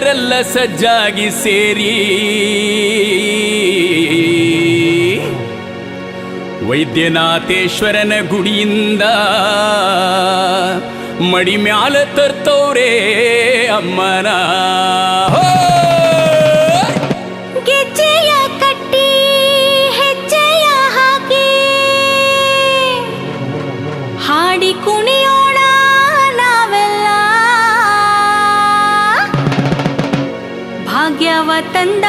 ಜನರೆಲ್ಲ ಸಜ್ಜಾಗಿ ಸೇರಿ ವೈದ್ಯನಾಥೇಶ್ವರನ ಗುಡಿಯಿಂದ ಮಡಿ ಮ್ಯಾಲ ತರ್ತವ್ರೆ ಅಮ್ಮನ. ಭಾಗ್ಯವ ತಂದ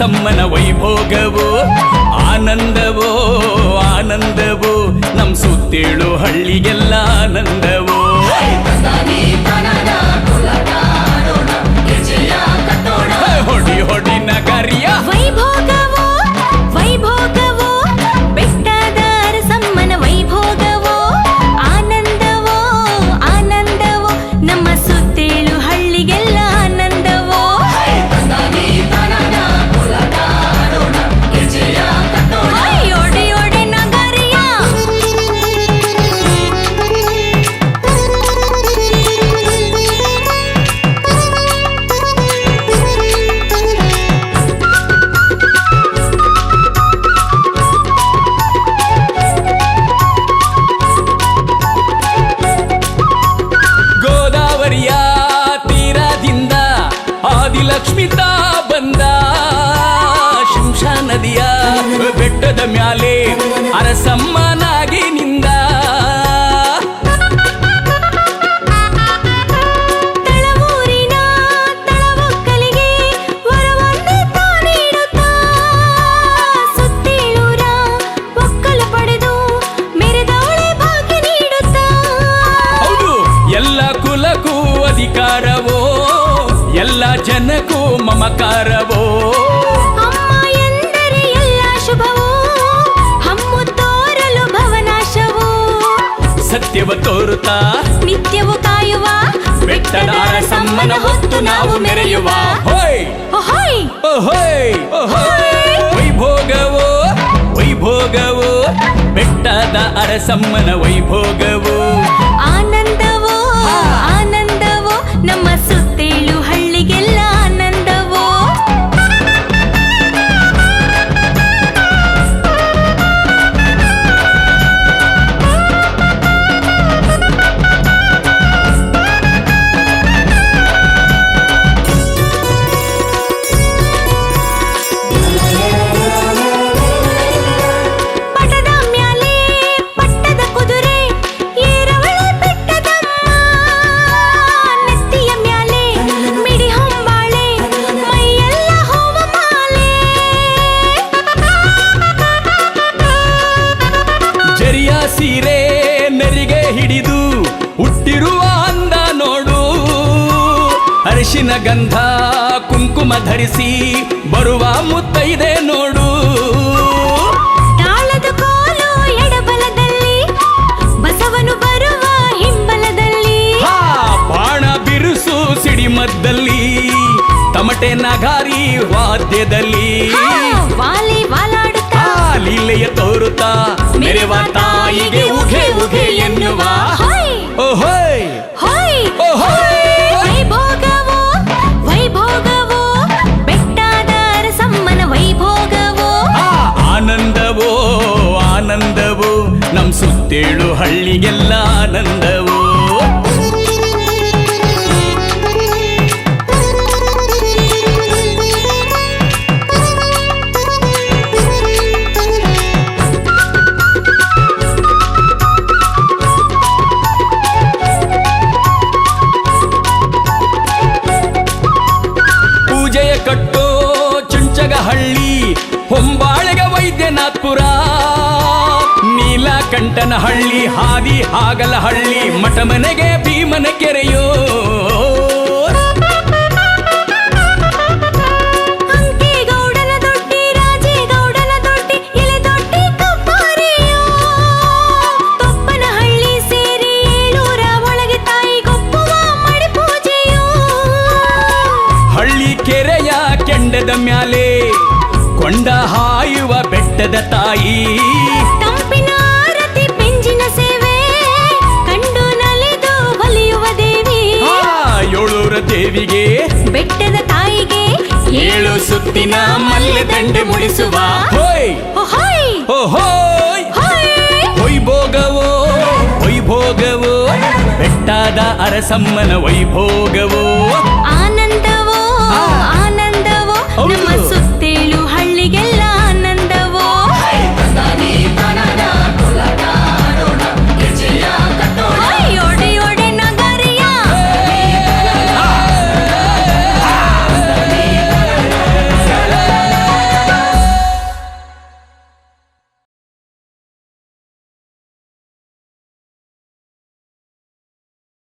ಬೆಟ್ಟದ ಅರಸಮ್ಮನ ವೈಭೋಗವೋ ಆನಂದವೋ ಆನಂದವೋ ನಮ್ ಸುತ್ತೇಳು ಹಳ್ಳಿಗೆಲ್ಲ ಆನಂದವೋ ಆದಿಲಕ್ಷ್ಮಿತ ಬಂದ ಶಂಶಾ ನದಿಯ ಬೆಟ್ಟದ ಮ್ಯಾಲೆ ಅರಸಮ್ಮನಾಗಿ ನಿಂದ. ಕಾರ ಹೌದು ಎಲ್ಲ ಕುಲಕ್ಕೂ ಅಧಿಕಾರ ಮಮಕಾರವೋ? ಸತ್ಯವ ತೋರುತ್ತಾ? ನಿತ್ಯವು ಕಾಯುವ? ಬೆಟ್ಟದ ಸಮ್ಮನ ಹೊತ್ತು ನಾವು ಮೆರೆಯುವ. ವೈಭೋಗವೋ? ವೈಭೋಗವೋ? ಬೆಟ್ಟದ ಅರಸಮ್ಮನ ವೈಭೋಗವೋ? ಸೀರೆ ನೆರಿಗೆ ಹಿಡಿದು ಹುಟ್ಟಿರುವ ಅಂದ ನೋಡು. ಅರಿಶಿನ ಗಂಧ ಕುಂಕುಮ ಧರಿಸಿ ಬರುವ ಮುತ್ತೈದೆ ನೋಡು. ತಾಳದ ಕೋಲು ಎಡಬಲದಲ್ಲಿ ಬಸವನು ಬರುವ ಹಿಂಬಲದಲ್ಲಿ. ಹಾ ಬಾಣ ಬಿರುಸು ಸಿಡಿಮದ್ದಲ್ಲಿ ತಮಟೆ ನಗಾರಿ ವಾದ್ಯದಲ್ಲಿ. ಲೀಲೆಯ ತೋರುತ್ತಾ ಸುತ್ತೇಳು ಹಳ್ಳಿಗೆಲ್ಲ ಆನಂದವು? ಪೂಜೆಯ ಕಟ್ಟೋ ಚುಂಚಗಹಳ್ಳಿ ಹೊಂಬಾಳೆಗ ವೈದ್ಯನಾಥ್ಪುರ. ಕಂಟನ ಹಳ್ಳಿ ಹಾದಿ ಹಾಗಲ ಹಳ್ಳಿ ಮಠ ಮನೆಗೆ ಭೀಮನ ಕೆರೆಯೋ ಕೆರೆಯ ಕೆಂಡದ ಮ್ಯಾಲೆ ಕೊಂಡ ಹಾಯುವ ಬೆಟ್ಟದ ತಾಯಿ. ದೇವಿಗೆ ಬೆಟ್ಟದ ತಾಯಿಗೆ ಏಳು ಸುತ್ತಿನ ಮಲ್ಲೆ ದಂಡೆ ಮುಡಿಸುವ. ಹೋಯ್! ಹೋಯ್! ಹೋ ಹೋಯ್! ಹೋಯ್! ವೈಭೋಗವೋ ವೈಭೋಗವೋ ಬೆಟ್ಟದ ಅರಸಮ್ಮನ ವೈಭೋಗವೋ.